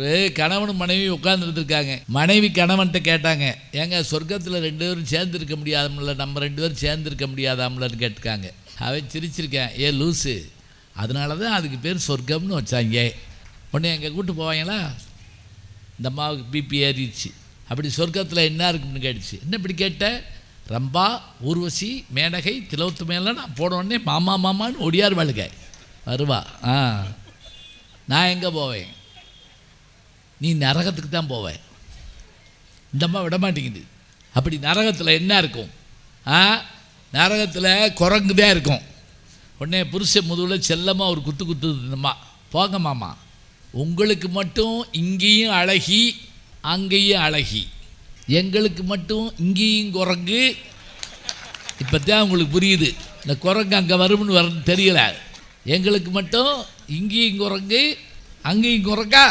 ஒரு கணவனும் மனைவி உட்காந்துருந்துருக்காங்க மனைவி கணவன்கிட்ட கேட்டாங்க ஏங்க சொர்க்கத்தில் ரெண்டு பேரும் சேர்ந்து இருக்க முடியாதமில்ல நம்ம ரெண்டு பேரும் சேர்ந்து இருக்க முடியாதாம்லன்னு கேட்டுக்காங்க. அவன் சிரிச்சிருக்கேன் ஏ லூஸு அதனால தான் அதுக்கு பேர் சொர்க்கம்னு வச்சாங்க. உடனே எங்கே கூட்டு போவாங்களா? இந்த அம்மாவுக்கு பிபி ஏறிடுச்சு. அப்படி சொர்க்கத்தில் என்ன இருக்குன்னு கேட்டுச்சு. என்ன இப்படி கேட்ட? ரம்பா ஊர்வசி மேனகை திலவத்து மேலே நான் போன உடனே மாமா மாமான்னு ஒடியார் வாழுக. வருவா. ஆ நான் எங்கே போவேன்? நீ நரகத்துக்கு தான் போவ. இந்த அம்மா விட மாட்டேங்குது. அப்படி நரகத்தில் என்ன இருக்கும்? ஆ? நரகத்தில் குரங்கு தான் இருக்கும். உடனே புருஷன் முதுவில் செல்லமாக ஒரு குத்து குத்து போங்க மாமா. உங்களுக்கு மட்டும் இங்கேயும் அழகி அங்கேயும் அழகி. எங்களுக்கு மட்டும் இங்கேயும் குரங்கு. இப்போ தான் உங்களுக்கு புரியுது. இந்த குரங்கு அங்கே வரும்னு வர தெரியல. எங்களுக்கு மட்டும் இங்கேயும் குரங்கு அங்கேயும் குரங்கா?